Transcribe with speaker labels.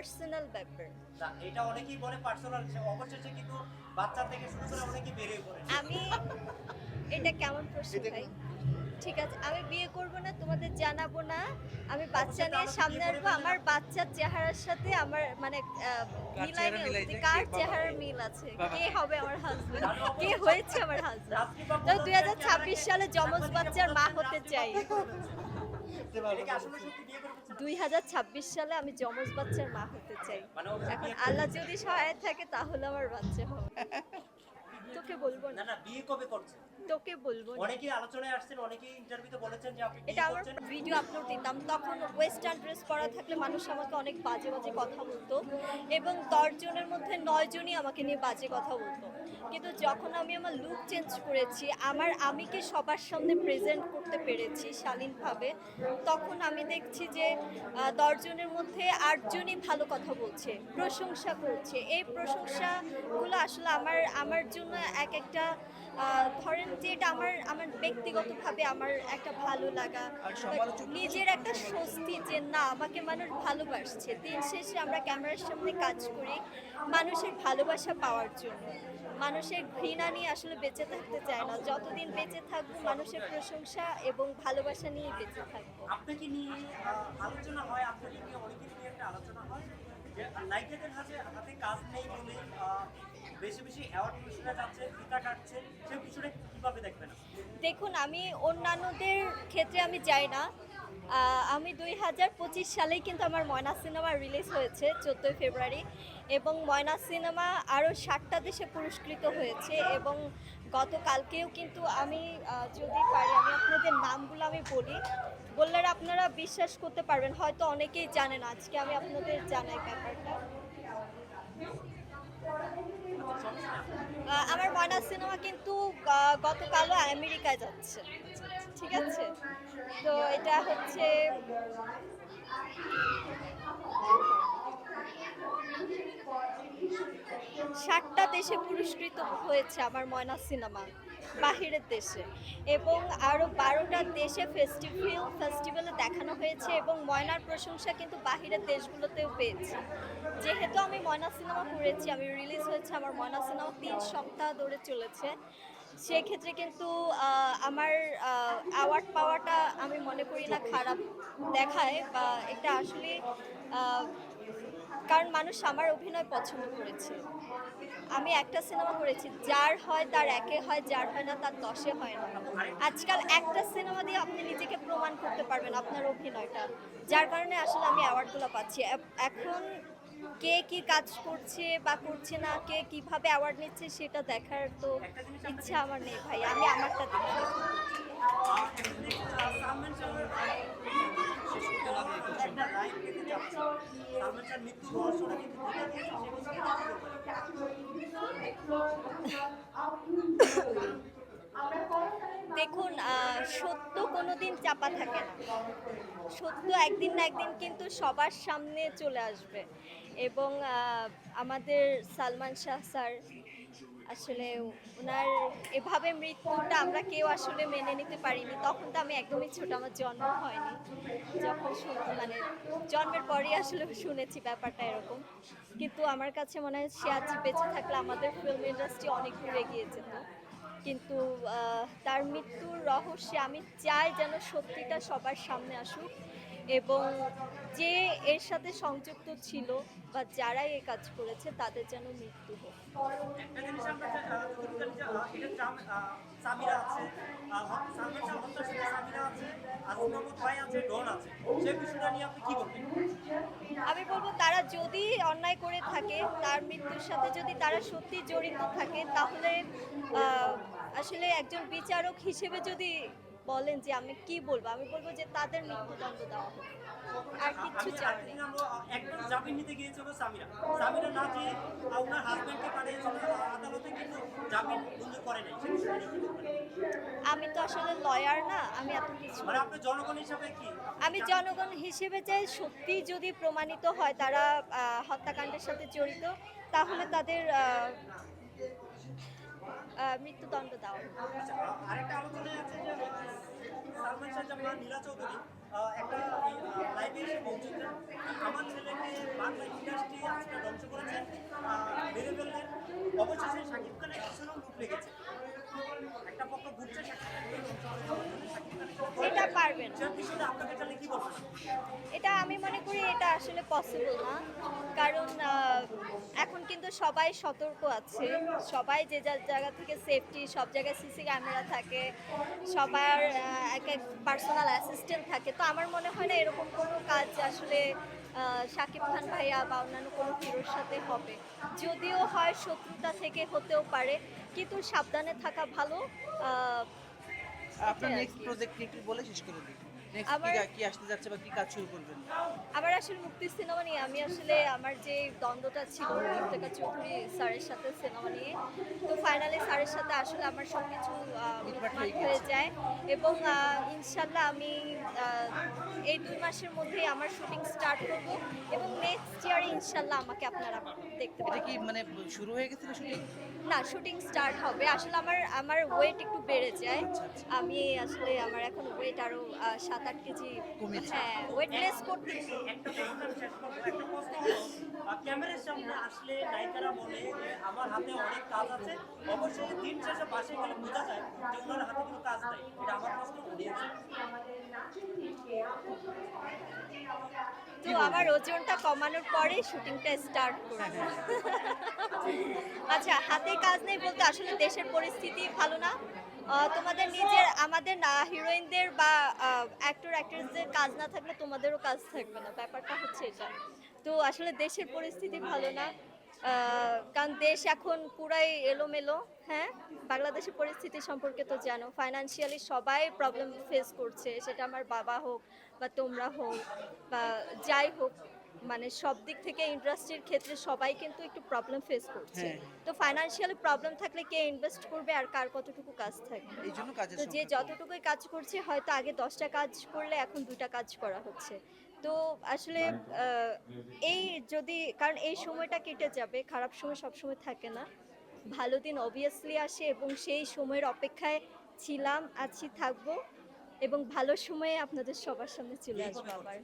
Speaker 1: Personal ব্যাপার
Speaker 2: না, এটা অনেকেই বলে পার্সোনাল অবশেষে কিন্তু বাচ্চা থেকে শুরু করে অনেকেই বেরিয়ে পড়ে।
Speaker 1: আমি এটা কেমন প্রশ্ন ভাই? ঠিক আছে আমি বিয়ে করব না তোমাদের জানাব না। আমি বাচ্চা নিয়ে সামনে আসব আমার বাচ্চার চেহারার সাথে আমার মানে আহ, মিলাই কার চেহারার মিল আছে? কে হবে আমার হাজবেন্ড কে হয়েছে আমার হাজবেন্ড তো দুই হাজার ছাব্বিশ সালে যমজ বাচ্চার মা হতে চাই। দুই হাজার ছাব্বিশ সালে আমি যমজ বাচ্চার মা হতে চাই।
Speaker 2: মানে
Speaker 1: এখন আল্লাহ যদি সহায় থাকে তাহলে আমার বাচ্চা হবে। তোকে বলব
Speaker 2: না।
Speaker 1: না
Speaker 2: না বিয়ে কবে করছেন
Speaker 1: তোকে বলব
Speaker 2: অনেকেই আলোচনায় আসছেন অনেকেই ইন্টারভিউতে বলেছেন যে আপনি
Speaker 1: এটা আমার ভিডিও আপলোড দিতাম। তখন ওয়েস্টার্ন ড্রেস পরা থাকলে মানুষ আমাকে অনেক বাজে বাজে কথা বলতো এবং দশ জনের মধ্যে নয় জনই আমাকে নিয়ে বাজে কথা বলতো। কিন্তু যখন আমি আমার লুক চেঞ্জ করেছি আমার আমিকে সবার সামনে প্রেজেন্ট করতে পেরেছি শালীনভাবে তখন আমি দেখছি যে দশজনের মধ্যে আটজনই ভালো কথা বলছে প্রশংসা করছে। এই প্রশংসাগুলো আসলে আমার আমার জন্য এক একটা ধরেন যে এটা আমার আমার ব্যক্তিগতভাবে আমার একটা ভালো লাগা নিজের একটা স্বস্তি যে না আমাকে মানুষ ভালোবাসছে। দিন শেষে আমরা ক্যামেরার সামনে কাজ করি মানুষের ভালোবাসা পাওয়ার জন্য। মানুষের ঘৃণা নিয়ে আসলে বেঁচে থাকতে চায় না। যতদিন বেঁচে থাকব মানুষের প্রশংসা এবং ভালোবাসা নিয়ে বেঁচে থাকব।
Speaker 2: আপনাকে নিয়ে আলোচনা হয় আপনাকে নিয়ে অনেকের নিয়ে একটা আলোচনা হয় যে নায়িকাদের হাতে হাতে কাজ নেই বলে বেশি বেশি অ্যাওয়ার্ড পুরস্কার যাচ্ছে কাটছে সেই বিষয়টা কীভাবে দেখবেন
Speaker 1: দেখুন, আমি অন্যান্যদের ক্ষেত্রে আমি যাই না। আমি দুই হাজার পঁচিশ সালেই কিন্তু আমার ময়না সিনেমা রিলিজ হয়েছে, চোদ্দোই ফেব্রুয়ারি। এবং ময়না সিনেমা আরও ষাটটা দেশে পুরস্কৃত হয়েছে এবং গতকালকেও কিন্তু আমি যদি পারি, আমি আপনাদের নামগুলো আমি বলি। বললে আপনারা বিশ্বাস করতে পারবেন, হয়তো অনেকেই জানেন, আজকে আমি আপনাদের জানাই ব্যাপারটা। আমার ময়না সিনেমা কিন্তু গতকালও আমেরিকায় যাচ্ছে। ঠিক আছে? তো এটা হচ্ছে ষাটটা দেশে পুরস্কৃত হয়েছে আমার ময়না সিনেমা, বাহিরের দেশে। এবং আরও বারোটা দেশে ফেস্টিভ্যাল ফেস্টিভ্যালে দেখানো হয়েছে এবং ময়নার প্রশংসা কিন্তু বাহিরের দেশগুলোতেও পেয়েছে। যেহেতু আমি ময়না সিনেমা করেছি, আমি রিলিজ হয়েছে আমার ময়না সিনেমা তিন সপ্তাহ ধরে চলেছে। সেক্ষেত্রে কিন্তু আমার অ্যাওয়ার্ড পাওয়াটা আমি মনে করি না খারাপ দেখায় বা এটা আসলে কারণ মানুষ আমার অভিনয় পছন্দ করেছে। আমি একটা সিনেমা করেছি, যার হয় তার একে হয়, যার হয় না তার দশে হয় না। আজকাল একটা সিনেমা দিয়ে আপনি নিজেকে প্রমাণ করতে পারবেন আপনার অভিনয়টা, যার কারণে আসলে আমি অ্যাওয়ার্ডগুলো পাচ্ছি। এখন কে কি কাজ করছে বা করছে না, কে কীভাবে অ্যাওয়ার্ড নিচ্ছে সেটা দেখার তো ইচ্ছা আমার নেই ভাই, আমি আমারটা দেখি। দেখুন সত্য কোনোদিন চাপা থাকে না। সত্য একদিন না একদিন কিন্তু সবার সামনে চলে আসবে। এবং আমাদের সালমান শাহ স্যার আসলে ওনার এভাবে মৃত্যুটা আমরা কেউ আসলে মেনে নিতে পারিনি। তখন তো আমি একদমই ছোট, আমার জন্ম হয়নি। যখন মানে জন্মের পরেই আসলে শুনেছি ব্যাপারটা এরকম। কিন্তু আমার কাছে মনে হয় সে আজ বেঁচে থাকলে আমাদের ফিল্ম ইন্ডাস্ট্রি অনেক দূরে গিয়ে যেত। কিন্তু তার মৃত্যুর রহস্যে আমি চাই যেন সত্যিটা সবার সামনে আসুক। এবং যে এর সাথে সংযুক্ত ছিল বা যারাই এই কাজ করেছে তাদের যেন মৃত্যু হোক। আমি বলব তারা যদি অন্যায় করে থাকে তার মৃত্যুর সাথে যদি তারা সত্যি জড়িত থাকে তাহলে আসলে একজন বিচারক হিসেবে যদি বলেন যে আমি কি বলব? আমি বলব যে তাদের মৃত্যুদণ্ড দেওয়া হোক। আর কিচ্ছু
Speaker 2: আমি
Speaker 1: চাপ
Speaker 2: আরেকদিন
Speaker 1: নেই
Speaker 2: আমরা, আহ, একদম জামিন নিতে গিয়েছিল সামিরা। সামিরা না গিয়ে ওনার হাজবেন্ডকে পাঠিয়েছিল আদালতে কিন্তু জামিন মঞ্জুর করে নাই। সেই বিষয়টা নিয়ে কি বলবেন?
Speaker 1: আমি তো আসলে লয়ার না আমি এত কিছু
Speaker 2: মানে আপনি জনগণ হিসাবে কি?
Speaker 1: আমি জনগণ হিসেবে চাই সত্যি যদি প্রমাণিত হয় তারা হত্যাকাণ্ডের সাথে জড়িত তাহলে তাদের মৃত্যুদণ্ড দেওয়া।
Speaker 2: আচ্ছা, আরেকটা আছে যে নীলা চৌধুরী একটা ইন্ডাস্ট্রি লেগেছে। একটা পক্ষ ঘুরছে ধ্বংস করে দেওয়ার জন্য, শাকিব খানের সাথে
Speaker 1: এটা আমি মনে করি এটা আসলে পসিবল না। কারণ এখন কিন্তু সবাই সতর্ক আছে। সবাই যে যার জায়গা থেকে সেফটি সব জায়গায় সিসি ক্যামেরা থাকে। সবার এক এক পার্সোনাল অ্যাসিস্ট্যান্ট থাকে। তো আমার মনে হয় না এরকম কোনো কাজ আসলে শাকিব খান ভাইয়া বা অন্যান্য কোনো হিরোর সাথে হবে। যদিও হয় শত্রুতা থেকে হতেও পারে, কিন্তু সাবধানে থাকা ভালো।
Speaker 3: আপনার নেক্সট
Speaker 1: কি।
Speaker 3: প্রজেক্ট একটু বলে শেষ করে দিন নেক্সট
Speaker 1: আমার-
Speaker 3: কি আসতে যাচ্ছে বা কি কাজ শুরু করবেন?
Speaker 1: আমার আসলে মুক্তি সিনেমা নিয়ে। আমি আসলে আমার যে দ্বন্দ্বটা ছিল ইফতেখা চৌধুরী স্যারের সাথে সিনেমা নিয়ে তো ফাইনালি স্যারের সাথে আসলে আমার সব কিছু
Speaker 3: হয়ে
Speaker 1: যায় এবং ইনশাল্লাহ আমি এই দুই মাসের মধ্যেই আমার শুটিং স্টার্ট করব এবং নেক্সট ইয়ারে ইনশাল্লাহ আমাকে আপনারা দেখতে পাবেন
Speaker 3: কি মানে শুরু হয়ে গেছিল শুটিং
Speaker 1: না শুটিং স্টার্ট হবে। আসলে আমার আমার ওয়েট একটু বেড়ে যায়।
Speaker 3: আচ্ছা, আচ্ছা।
Speaker 1: আমি আসলে আমার এখন ওয়েট আরও আহ, সাত আট কেজি
Speaker 3: কমেছে।
Speaker 1: হ্যাঁ ওয়েট লেস করতেছি
Speaker 2: একটা প্রশ্ন আমি শেষ করব একটা প্রশ্ন হলো আহ, ক্যামেরার সামনে আসলে নায়িকারা বলে যে আমার হাতে অনেক কাজ আছে। অবশ্যই দিন শেষে বাসে গেলে বোঝা যায় যে ওনার হাতে কোনো কাজ নাই। এটা আমার প্রশ্ন। অডিয়েন্স
Speaker 1: তো ওজনটা কমানোর পরে শুটিংটা স্টার্ট আচ্ছা হাতে কাজ নেই বলতে আসলে দেশের পরিস্থিতি ভালো না। তোমাদের নিজের, আমাদের না, হিরোইনদের বা অ্যাক্টর অ্যাক্ট্রেসদের কাজ না থাকলে তোমাদেরও কাজ থাকবে না। ব্যাপারটা হচ্ছে এটা। তো আসলে দেশের পরিস্থিতি ভালো না। কারণ দেশ এখন পুরাই এলোমেলো হ্যাঁ? বাংলাদেশের পরিস্থিতি সম্পর্কে তো জানো। ফাইনান্সিয়ালি সবাই প্রবলেম ফেস করছে। সেটা আমার বাবা হোক বা তোমরা হোক বা যাই হোক মানে সব দিক থেকে ইন্ডাস্ট্রির ক্ষেত্রে সবাই কিন্তু একটু প্রবলেম ফেস করছে।
Speaker 3: হ্যাঁ।
Speaker 1: তো ফাইনান্সিয়ালি প্রবলেম থাকলে কে ইনভেস্ট করবে আর কার কতটুকু কাজ থাকবে? তো যে যতটুকুই কাজ করছে হয়তো আগে দশটা কাজ করলে এখন দুটা কাজ করা হচ্ছে। তো আসলে আহ, এই যদি কারণ এই সময়টা কেটে যাবে খারাপ সময় সবসময় থাকে না। ভালো দিন অবভিয়াসলি আসে এবং সেই সময়ের অপেক্ষায় ছিলাম আছি থাকব। এবং ভালো সময়ে আপনাদের সবার সামনে চলে আসব আবার।